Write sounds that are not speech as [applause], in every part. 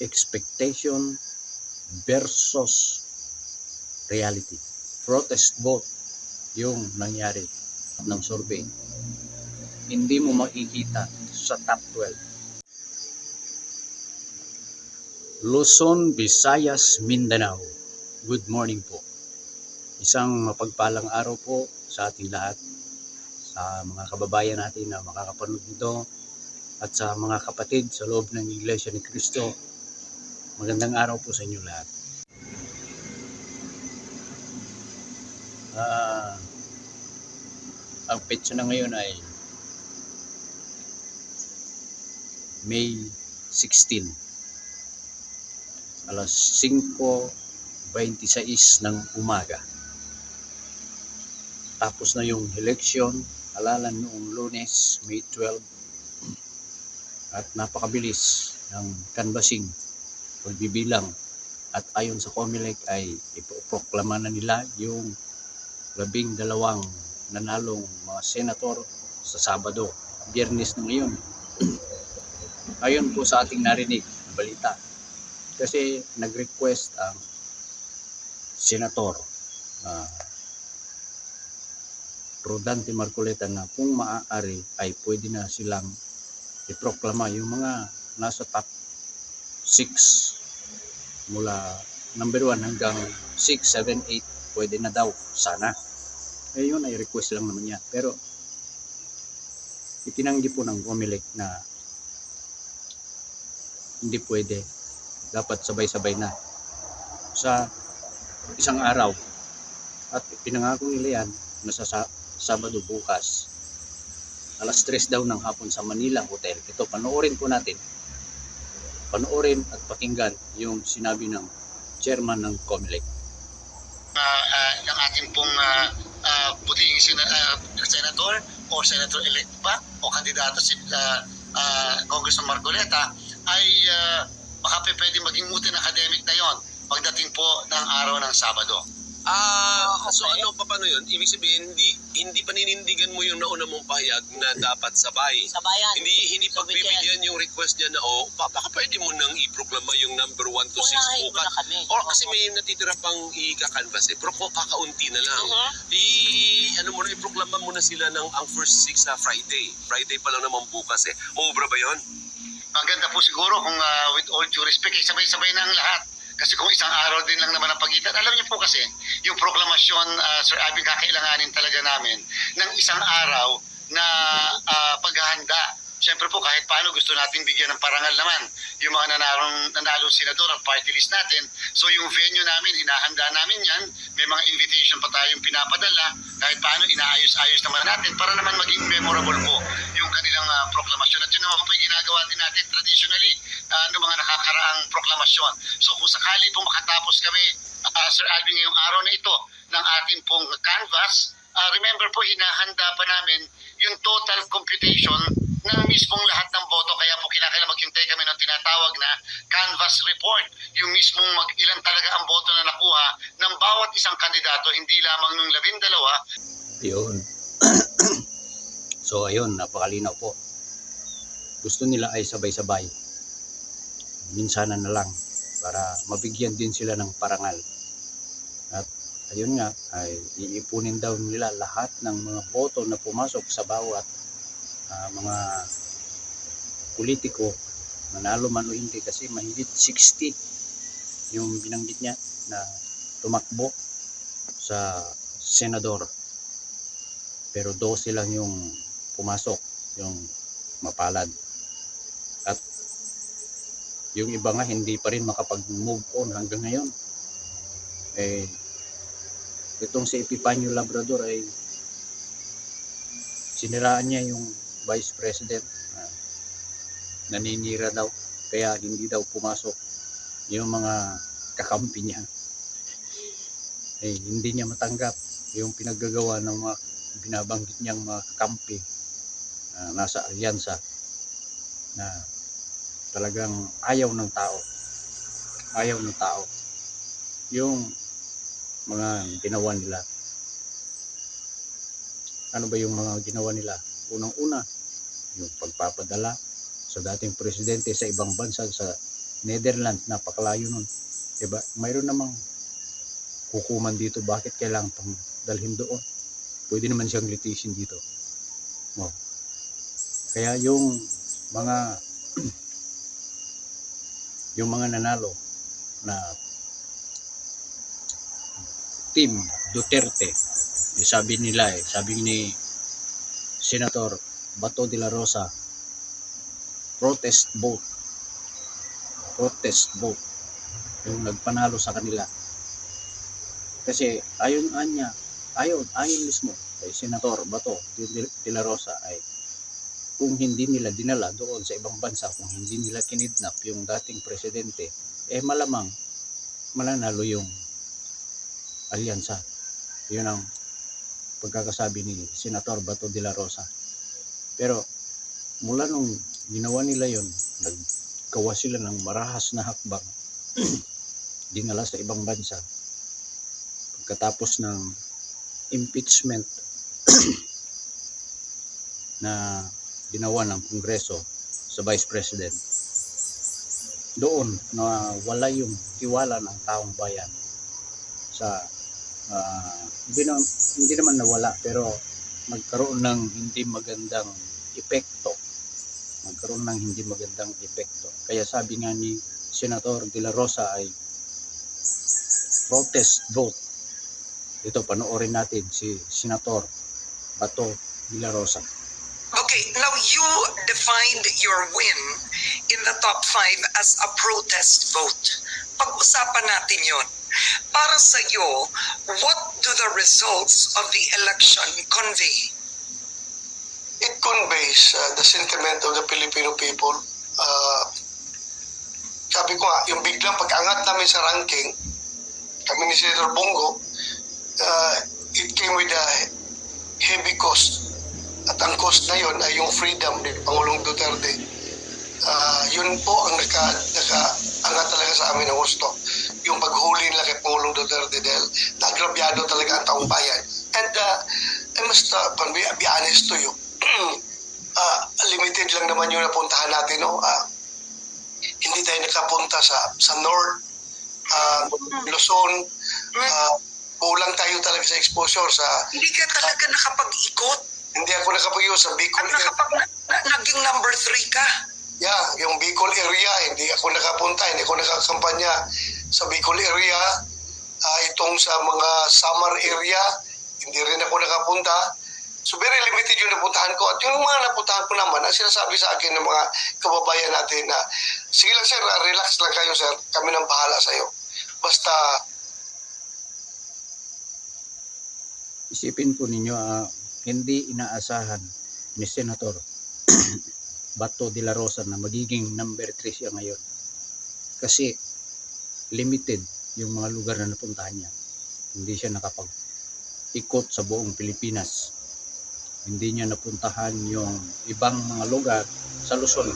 expectation versus reality. Protest vote yung nangyari ng survey. Hindi mo makikita sa top 12. Luzon, Visayas, Mindanao. Good morning po. Isang mapagpalang araw po sa ating lahat, sa mga kababayan natin na makakapanood nito, at sa mga kapatid sa loob ng Iglesia ni Cristo. Magandang araw po sa inyo lahat. Ah, ang petsa na ngayon ay May 16 alas 5.26 ng umaga. Tapos na yung election, halalan noong lunes, May 12, at napakabilis ng canvassing, pagbibilang. At ayon sa COMELEC ay ipoproklama na nila yung labing dalawang nanalong mga senator sa Sabado, biyernes na ngayon. [clears throat] ayon po sa ating narinig na balita. Kasi nag-request ang senator na Rodante Marcoleta na kung maaari ay pwede na silang iproklama yung mga nasa top 6 mula number 1 hanggang 6, 7, 8 pwede na daw. Sana. Eh yun ay request lang naman niya pero itinanggi po ng Comelec na hindi pwede. Dapat sabay-sabay na. Sa isang araw. At pinangako nila yan na sa- Sabado bukas alas 3 daw ng hapon sa Manila Hotel. Ito, panoorin po natin. Panoorin at pakinggan yung sinabi ng chairman ng COMELEC. uh, uh, ng ating pong uh, uh, puting sena- uh, senator o senator-elect pa o kandidato si uh, uh, Congressman Marcoleta ay uh, baka pwede maging mutin academic na yon pagdating po ng araw ng Sabado. Ah, so ano pa paano yun? Ibig sabihin hindi hindi paninindigan mo yung nauna mong pahayag na dapat sabay. Sabayan. Hindi hindi So, pagbibigyan yung request niya na oh, baka pwede mo nang iproklama yung number 1 to 6 Unahin mo bukas. na kami. Or kasi may natitira pang i-canvas eh. Pero kung kakaunti na lang. Mhm. I ano mo na iproklama mo na sila ng ang first 6 sa Friday. Friday pa lang naman bukas eh. Maubra ba 'yon? Maganda po siguro kung uh, with all due respect, eh, sabay-sabay na ang lahat. Kasi kung isang araw din lang naman ang pagitan, alam niyo po kasi, yung proklamasyon, uh, Sir Abing, kakailanganin talaga namin ng isang araw na uh, paghahanda. Siyempre po, kahit paano gusto natin bigyan ng parangal naman yung mga nanalong, nanalong senador at party list natin. So yung venue namin, hinahanda namin yan. May mga invitation pa tayong pinapadala. Kahit paano, inaayos-ayos naman natin para naman maging memorable po yung kanilang ah, proklamasyon. At yun naman po yung ginagawa din natin traditionally uh, ng mga nakakaraang proklamasyon. So kung sakali po makatapos kami, ah, Sir Alvin, ngayong araw na ito ng ating pong canvas, ah, remember po, hinahanda pa namin yung total computation ng mismong lahat ng boto. Kaya po kinakailangan maghintay kami ng tinatawag na canvas report. Yung mismong mag ilan talaga ang boto na nakuha ng bawat isang kandidato, hindi lamang nung labindalawa, Yun. [clears throat] so ayun, napakalinaw po. Gusto nila ay sabay-sabay. Minsanan na lang para mabigyan din sila ng parangal. At ayun nga, ay iipunin daw nila lahat ng mga boto na pumasok sa bawat ah, mga politiko, manalo man o hindi kasi mahigit 60 yung binanggit niya na tumakbo sa senador pero 12 lang yung pumasok yung mapalad yung iba nga hindi pa rin makapag-move on hanggang ngayon. Eh itong si Epifanio Labrador ay siniraan niya yung vice president. Ah, naninira daw kaya hindi daw pumasok yung mga kakampi niya. [laughs] Eh hindi niya matanggap yung pinaggagawa ng mga binabanggit niyang mga kampi na nasa alyansa na talagang ayaw ng tao. Ayaw ng tao. Yung mga ginawa nila. Ano ba yung mga ginawa nila? Unang-una, yung pagpapadala sa dating presidente sa ibang bansa sa Netherlands, napakalayo nun. Diba? Mayroon namang hukuman dito, bakit kailangan pang dalhin doon? Pwede naman siyang litisin dito. Oh. Kaya yung mga [clears throat] yung mga nanalo na team Duterte, yung sabi nila eh, sabi ni Senator Bato de la Rosa, protest vote. Protest vote. Yung nagpanalo sa kanila. Kasi ayon anya, ayon, ayon mismo kay Senator Bato de la Rosa ay kung hindi nila dinala doon sa ibang bansa, kung hindi nila kinidnap yung dating presidente, eh malamang mananalo yung alyansa. Yun ang pagkakasabi ni Senator Bato de la Rosa. Pero mula nung ginawa nila yon, naggawa sila ng marahas na hakbang, [clears throat] dinala sa ibang bansa. Pagkatapos ng impeachment [clears throat] na ginawa ng Kongreso sa Vice President, doon na wala yung tiwala ng taong bayan sa ah, hindi, na, hindi naman nawala pero nagkaroon ng hindi magandang epekto. Nagkaroon ng hindi magandang epekto. Kaya sabi nga ni Senator De La Rosa ay protest vote. Ito panoorin natin si Senator Bato De La Rosa Okay, now you defined your win in the top five as a protest vote. Pag-usapan natin yon. Para sa iyo, what do the results of the election convey? it conveys uh, the sentiment of the Filipino people. Uh, sabi ko nga, yung biglang pag-angat namin sa ranking, kami ni Senator Bongo, uh, it came with a heavy cost. At ang cost na yun ay yung freedom ni Pangulong Duterte. Uh, yun po ang naka, naka-angat talaga sa amin ng gusto. Yung paghuli nila kay Pangulong Duterte dahil nagrabyado talaga ang taong bayan. And uh, I must uh, be, be honest to you, [clears throat] ah, limited lang naman yung napuntahan natin, no? Ah, hindi tayo nakapunta sa sa North, ah, Luzon, ah, kulang tayo talaga sa exposure sa Hindi ka talaga nakapag-ikot hindi ako nakapagyo sa at Bicol area. nakapag, na, naging number three ka. Yeah, yung Bicol area, hindi ako nakapunta, hindi ako nakakampanya sa Bicol area. Ah, itong sa mga summer area, hindi rin ako nakapunta. So very limited yung napuntahan ko. At yung mga napuntahan ko naman, ang sinasabi sa akin ng mga kababayan natin na, sige lang sir, ah, relax lang kayo sir, kami nang bahala sa iyo. Basta isipin po ninyo ah, hindi inaasahan ni Senator [clears throat] Bato de la Rosa na magiging number 3 siya ngayon. Kasi limited yung mga lugar na napuntahan niya. Hindi siya nakapag-ikot sa buong Pilipinas. Hindi niya napuntahan yung ibang mga lugar sa Luzon.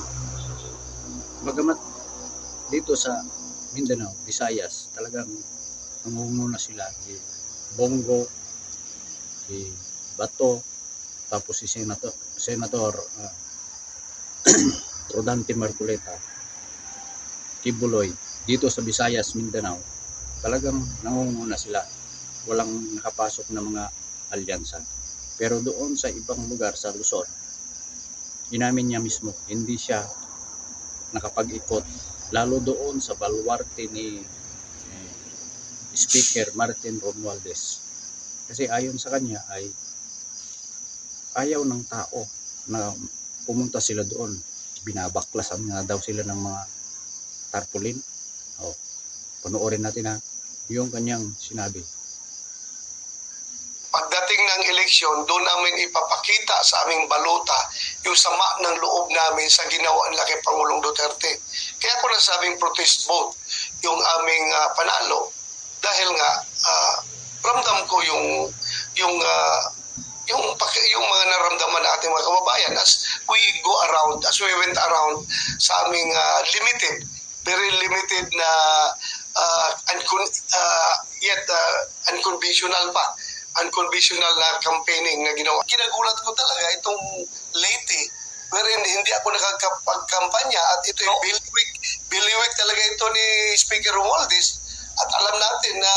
Bagamat dito sa Mindanao, Visayas, talagang nangunguna sila. Si Bongo, si Bato, tapos si Senator, Senator ah, [clears throat] Rodante Marculeta, Kibuloy, dito sa Visayas, Mindanao, talagang nangunguna sila. Walang nakapasok na mga alyansa. Pero doon sa ibang lugar sa Luzon, inamin niya mismo, hindi siya nakapag-ikot. Lalo doon sa baluarte ni eh, Speaker Martin Romualdez. Kasi ayon sa kanya ay ayaw ng tao na pumunta sila doon. Binabaklasan nga daw sila ng mga tarpaulin. O, panoorin natin ha, yung kanyang sinabi. pagdating ng eleksyon, doon namin ipapakita sa aming balota yung sama ng loob namin sa ginawa nila kay Pangulong Duterte. Kaya ko nasabing protest vote yung aming ah, panalo dahil nga ah, ramdam ko yung yung ah, yung yung mga naramdaman ng ating mga kababayan as we go around as we went around sa aming ah, limited very limited na uh, uncon- ah, yet ah, unconventional pa unconventional na campaigning na ginawa. Kinagulat ko talaga itong Leyte wherein hindi ako nakakapagkampanya at ito yung build week, biliwik talaga ito ni Speaker Romualdez. At alam natin na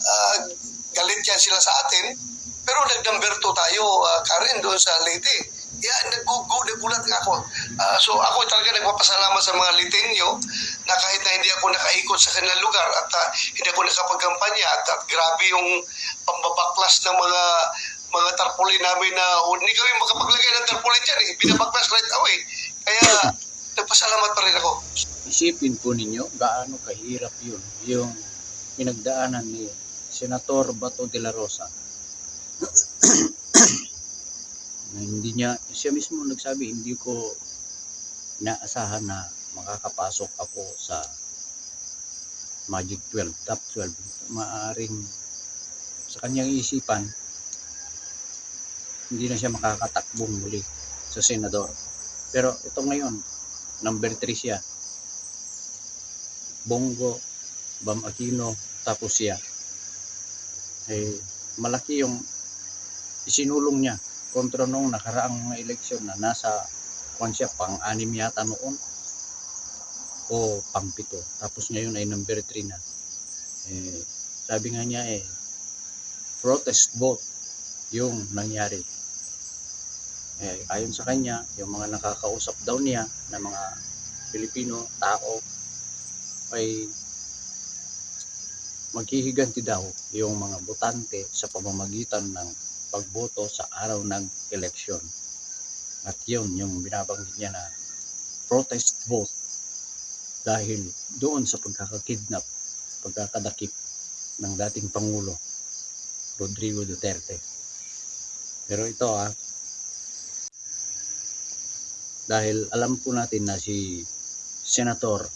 ah, galit yan sila sa atin pero nag-number tayo ah, Karen doon sa Leyte. Yeah, naggugu, nagulat ako. Ah, so ako talaga nagpapasalamat sa mga Litenyo na kahit na hindi ako nakaikot sa kanilang lugar at ah, hindi ako nakapagkampanya at, at grabe yung pambabaklas ng mga mga tarpaulin namin na hindi kami makapaglagay ng tarpaulin dyan eh. Binabaklas right away. Kaya nagpasalamat pa rin ako. Isipin po ninyo gaano kahirap yun, yung pinagdaanan ni Senator Bato de la Rosa. Na hindi niya, siya mismo nagsabi, hindi ko naasahan na makakapasok ako sa Magic 12, Top 12. Maaring sa kanyang isipan, hindi na siya makakatakbong muli sa senador. Pero ito ngayon, number 3 siya. Bongo, Bam Aquino, tapos siya. Eh, malaki yung isinulong niya kontra noong nakaraang mga eleksyon na nasa kwan siya pang-anim yata noon o pang-pito. Tapos ngayon ay number 3 na. Eh, sabi nga niya eh, protest vote yung nangyari. Eh, ayon sa kanya, yung mga nakakausap daw niya na mga Pilipino, tao, ay maghihiganti daw yung mga botante sa pamamagitan ng pagboto sa araw ng eleksyon. At yun yung binabanggit niya na protest vote dahil doon sa pagkakakidnap, pagkakadakip ng dating Pangulo Rodrigo Duterte. Pero ito ah, dahil alam po natin na si Senator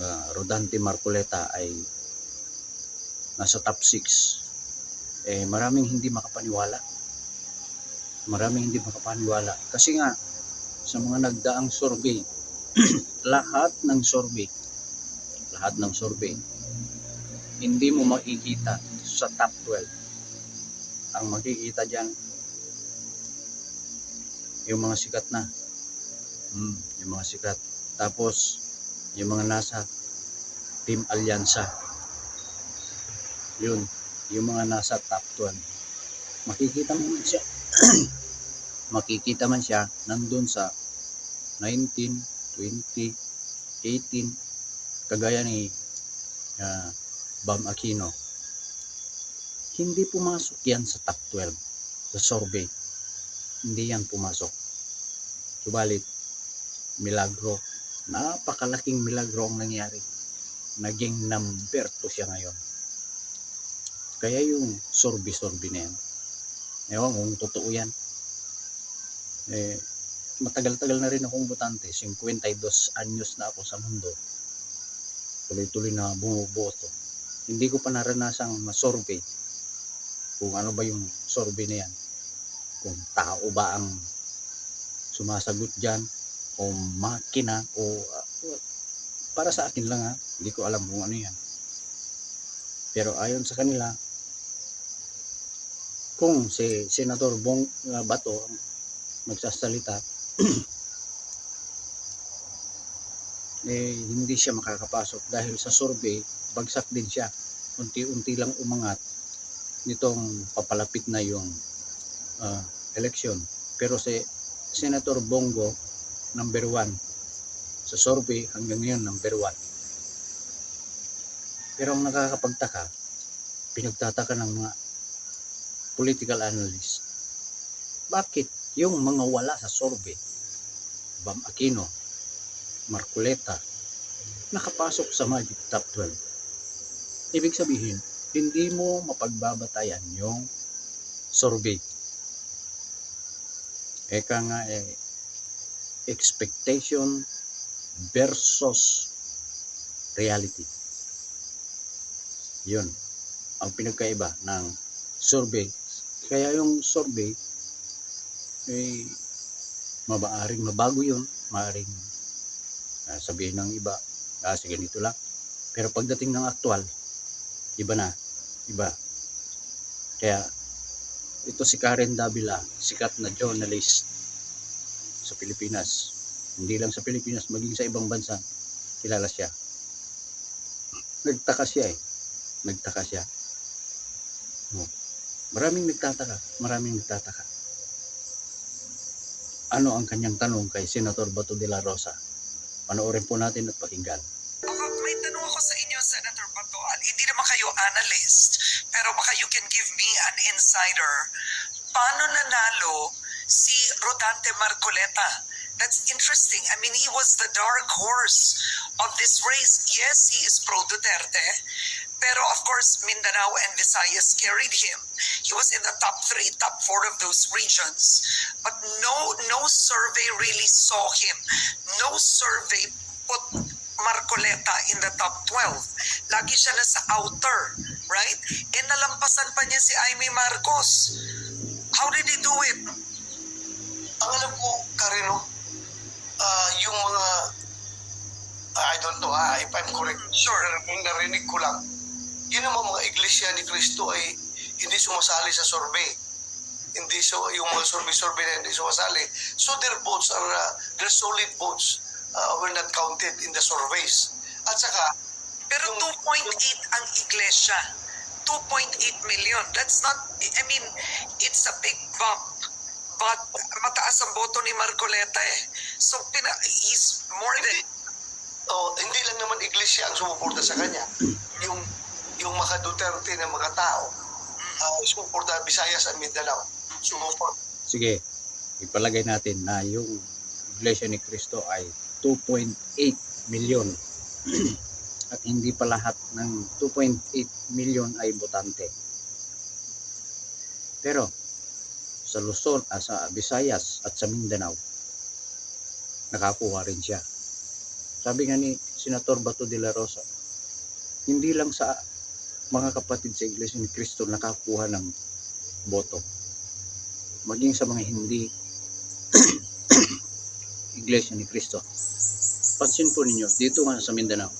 uh, Rodante Marcoleta ay nasa top 6 eh maraming hindi makapaniwala. Maraming hindi makapaniwala. Kasi nga sa mga nagdaang survey [clears throat] lahat ng survey lahat ng survey hindi mo makikita sa top 12 ang makikita diyan yung mga sikat na. Mm, yung mga sikat. Tapos yung mga nasa Team Alyansa. Yun yung mga nasa top 12 makikita mo man siya. [clears throat] Makikita man siya nandun sa 19, 20, 18 kagaya ni ah, Bam Aquino. Hindi pumasok yan sa top 12 sa survey. Hindi yan pumasok. Subalit milagro. Napakalaking milagro ang nangyari. Naging number 2 siya ngayon kaya yung sorbi-sorbi na yan. Ewan kung totoo yan. Eh matagal-tagal na rin akong butante. 52 anyos na ako sa mundo. Tuloy-tuloy na bumuboto hindi ko pa naranasang masurvey kung ano ba yung survey na yan. Kung tao ba ang sumasagot dyan o makina o uh, para sa akin lang ha? Hindi ko alam kung ano yan. Pero ayon sa kanila kung si Senador Bong uh, Bato magsasalita [clears throat] eh hindi siya makakapasok dahil sa survey bagsak din siya. Unti-unti lang umangat nitong papalapit na yung uh, election pero si Senator Bongo number one. Sa survey hanggang ngayon number one. Pero ang nakakapagtaka pinagtataka ng mga political analyst bakit yung mga wala sa survey Bam Aquino Marcoleta nakapasok sa Magic Top 12 ibig sabihin hindi mo mapagbabatayan yung survey eka nga eh, expectation versus reality. Yun ang pinagkaiba ng survey. Kaya yung survey eh mabaaring mabago yun, maaring ah, sabihin ng iba, ah, sige ganito lang. Pero pagdating ng aktual, iba na, iba. Kaya ito si Karen Davila, sikat na journalist sa Pilipinas. Hindi lang sa Pilipinas, maging sa ibang bansa. kilala siya. Nagtaka siya eh. Nagtaka siya. Maraming nagtataka. Maraming nagtataka. Ano ang kanyang tanong kay Senator Bato de la Rosa? Panoorin po natin at pakinggan. May tanong ako sa inyo, Senator Bato. Hindi naman kayo analyst, pero baka you can give me an insider. Paano nanalo si Rodante Marcoleta? That's interesting. I mean, he was the dark horse of this race. Yes, he is pro Duterte, pero of course, Mindanao and Visayas carried him. He was in the top three, top four of those regions. But no, no survey really saw him. No survey put Marcoleta in the top 12. Lagi siya nasa outer, right? E nalampasan pa niya si Amy Marcos. How did he do it? Ang alam ko, Karino, ah, yung mga, I don't know ha, if I'm correct, Sure. Narinig ko lang, yun naman mga iglesia ni Kristo ay hindi sumasali sa survey. Hindi so yung mga survey-survey na hindi sumasali. So their votes are, uh, their solid votes uh, were not counted in the surveys. At saka, Pero 2.8 ang iglesia. 2.8 million. That's not, I mean, it's a big bump. But mataas ang boto ni Marcoleta eh. So, pina, he's more than oh, hindi lang naman iglesia ang sumuporta sa kanya. Yung yung mga Duterte na mga tao, uh, sumuporta Visayas at Mindanao. Sumuporta. Sige, ipalagay natin na yung Iglesia ni Cristo ay 2.8 million. [clears throat] At hindi pa lahat ng 2.8 million ay botante. Pero sa Luzon, ah, sa Visayas at sa Mindanao, nakakuha rin siya. Sabi nga ni Senator Bato de la Rosa, hindi lang sa mga kapatid sa Iglesia ni Cristo nakakuha ng boto maging sa mga hindi [clears throat] Iglesia ni Cristo. Pansin po ninyo, dito nga sa Mindanao,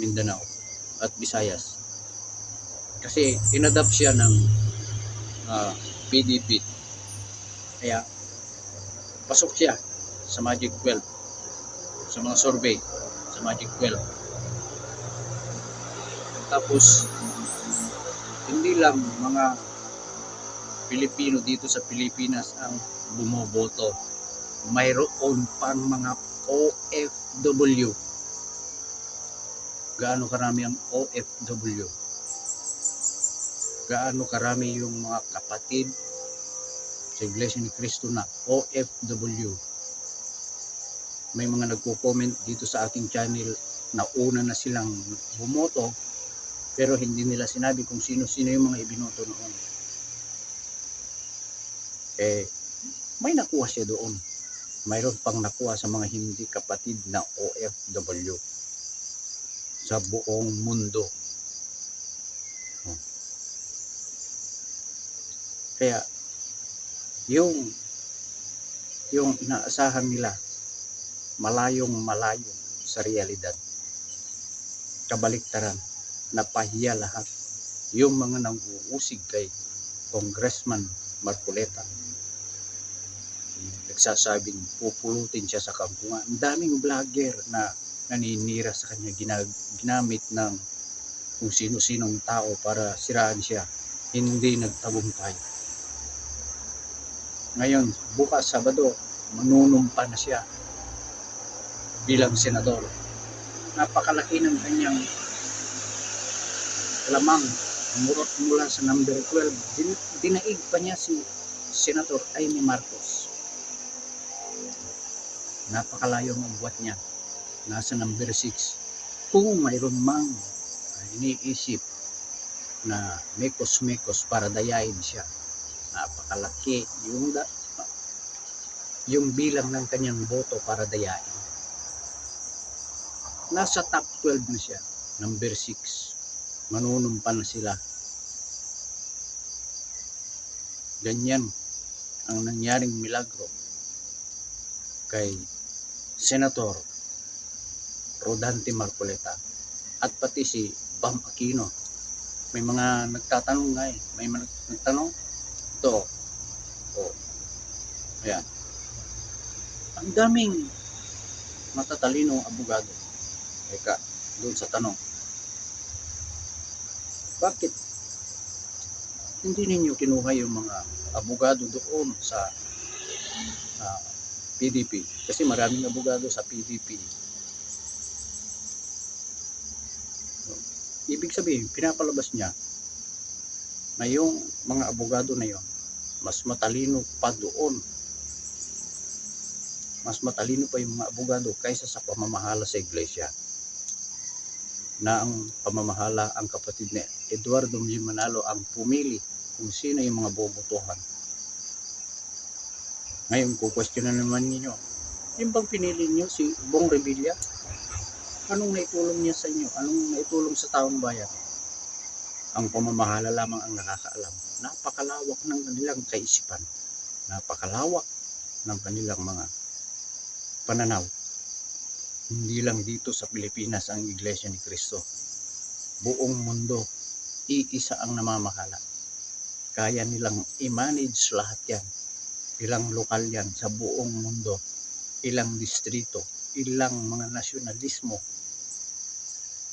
Mindanao at Visayas. Kasi inadapt siya ng ah, PDP. Kaya pasok siya sa Magic 12 sa mga survey sa Magic 12. Tapos hindi lang mga Pilipino dito sa Pilipinas ang bumoboto. Mayroon pang mga OFW. Gaano karami ang OFW? Gaano karami yung mga kapatid sa Iglesia ni Cristo na OFW? May mga nagko-comment dito sa aking channel na una na silang bumoto pero hindi nila sinabi kung sino-sino yung mga ibinoto noon eh may nakuha siya doon. Mayroon pang nakuha sa mga hindi kapatid na OFW sa buong mundo. Oh. Kaya yung yung inaasahan nila malayong malayo sa realidad. Kabaliktaran, napahiya lahat. Yung mga nang-uusig kay Congressman Marcoleta nagsasabing pupulutin siya sa kampungan. Ang daming vlogger na naninira sa kanya, ginag, ginamit ng kung sino-sinong tao para siraan siya. Hindi nagtagumpay. Ngayon, bukas Sabado, manunumpa na siya bilang senador. Napakalaki ng kanyang lamang murot mula sa number 12. Din, dinaig pa niya si Senator Amy Marcos napakalayo ng buwat niya. Nasa number 6. Kung mayroon mang uh, iniisip na mekos-mekos para dayain siya, napakalaki yung da, yung bilang ng kanyang boto para dayain. Nasa top 12 na siya, number 6. Manunumpa na sila. Ganyan ang nangyaring milagro kay Senator Rodante Marcoleta at pati si Bam Aquino. May mga nagtatanong nga eh. May mga nagtatanong. Ito. Oh. Ayan. Ang daming matatalinong abogado Eka, doon sa tanong. Bakit hindi ninyo kinuha yung mga abogado doon sa ah, PDP? Kasi maraming abogado sa PDP. Ibig sabihin, pinapalabas niya na yung mga abogado na yon mas matalino pa doon. Mas matalino pa yung mga abogado kaysa sa pamamahala sa iglesia. Na ang pamamahala ang kapatid ni Eduardo M. Manalo ang pumili kung sino yung mga bobotohan. Ngayon, kukwestiyon na naman ninyo, yung bang pinili niyo si Bong Revilla? Anong naitulong niya sa inyo? Anong naitulong sa taong bayan? Ang pamamahala lamang ang nakakaalam. Napakalawak ng kanilang kaisipan. Napakalawak ng kanilang mga pananaw. Hindi lang dito sa Pilipinas ang Iglesia ni Cristo. Buong mundo, iisa ang namamahala. Kaya nilang i-manage lahat yan. Ilang lokal yan sa buong mundo. Ilang distrito. Ilang mga nasyonalismo.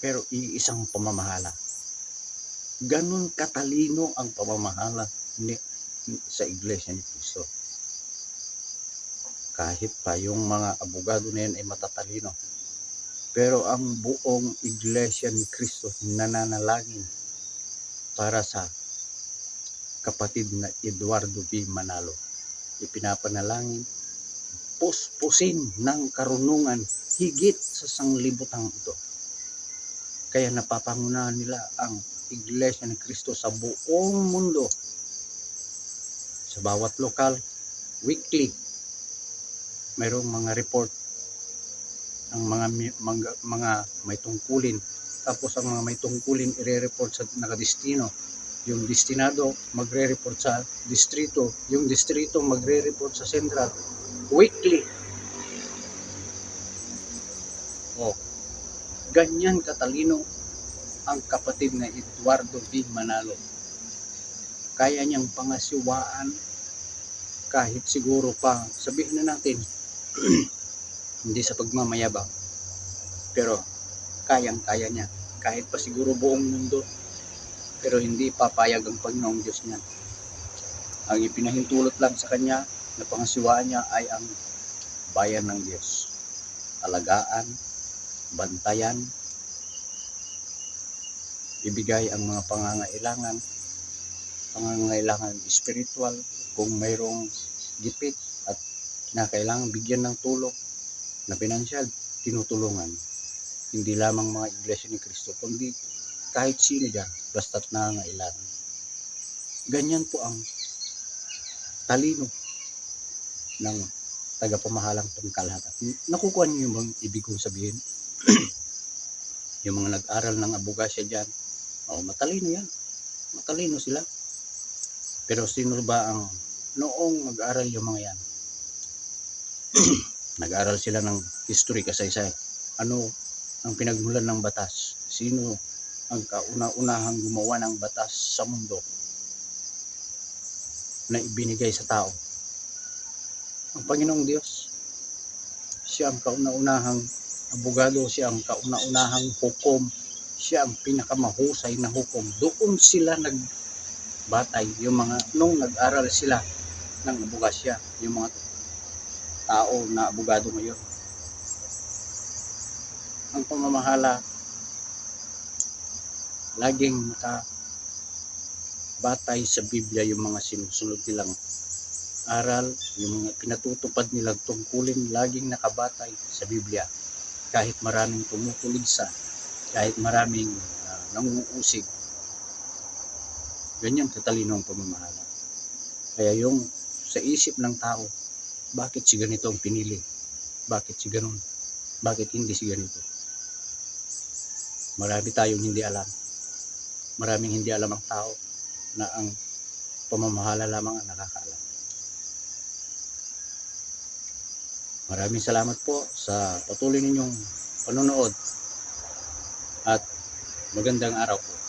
Pero iisang pamamahala ganun katalino ang pamamahala ni, sa Iglesia ni Cristo. Kahit pa yung mga abogado na yan ay matatalino. Pero ang buong Iglesia ni Cristo nananalangin para sa kapatid na Eduardo V. Manalo. Ipinapanalangin, puspusin ng karunungan higit sa sanglibutang ito. Kaya napapangunahan nila ang Iglesia ni Cristo sa buong mundo. Sa bawat lokal, weekly, mayroong mga report ng mga, mga, mga may tungkulin. Tapos ang mga may tungkulin ire-report sa nakadestino. Yung destinado magre-report sa distrito. Yung distrito magre-report sa central. Weekly. Oh, ganyan katalino ang kapatid na Eduardo V. Manalo. Kaya niyang pangasiwaan kahit siguro pa sabihin na natin [clears throat] hindi sa pagmamayabang pero kayang-kaya niya kahit pa siguro buong mundo pero hindi papayag ang Panginoong Diyos niya. Ang ipinahintulot lang sa kanya na pangasiwaan niya ay ang bayan ng Diyos. Alagaan, bantayan, ibigay ang mga pangangailangan, pangangailangan spiritual, kung mayroong gipit at kinakailangan bigyan ng tulong na pinansyal, tinutulungan. Hindi lamang mga iglesia ni Kristo, kundi kahit sino dyan, basta't nangangailangan. Ganyan po ang talino ng tagapamahalang pangkalahatan. Nakukuha niyo yung bang ibig kong sabihin? [clears throat] yung mga nag-aral ng abogasya dyan, oh, matalino yan. Matalino sila. Pero sino ba ang noong mag-aral yung mga yan? [clears throat] Nag-aral sila ng history kasaysayan. Ano ang pinagmulan ng batas? Sino ang kauna-unahang gumawa ng batas sa mundo na ibinigay sa tao? Ang Panginoong Diyos. Siya ang kauna-unahang abogado, siya ang kauna-unahang hukom, siya ang pinakamahusay na hukom. Doon sila nagbatay, yung mga, nung nag-aral sila ng abogasya, yung mga tao na abogado ngayon. Ang pamamahala, laging naka batay sa Biblia yung mga sinusunod nilang aral, yung mga pinatutupad nilang tungkulin, laging nakabatay sa Biblia. Kahit maraming tumutuligsa, kahit maraming uh, nanguusig, ganyan katalino ang pamamahala. Kaya yung sa isip ng tao, bakit si ganito ang pinili? Bakit si ganun? Bakit hindi si ganito? Marami tayong hindi alam. Maraming hindi alam ang tao na ang pamamahala lamang ang nakakaalam. Maraming salamat po sa patuloy ninyong panonood at magandang araw po.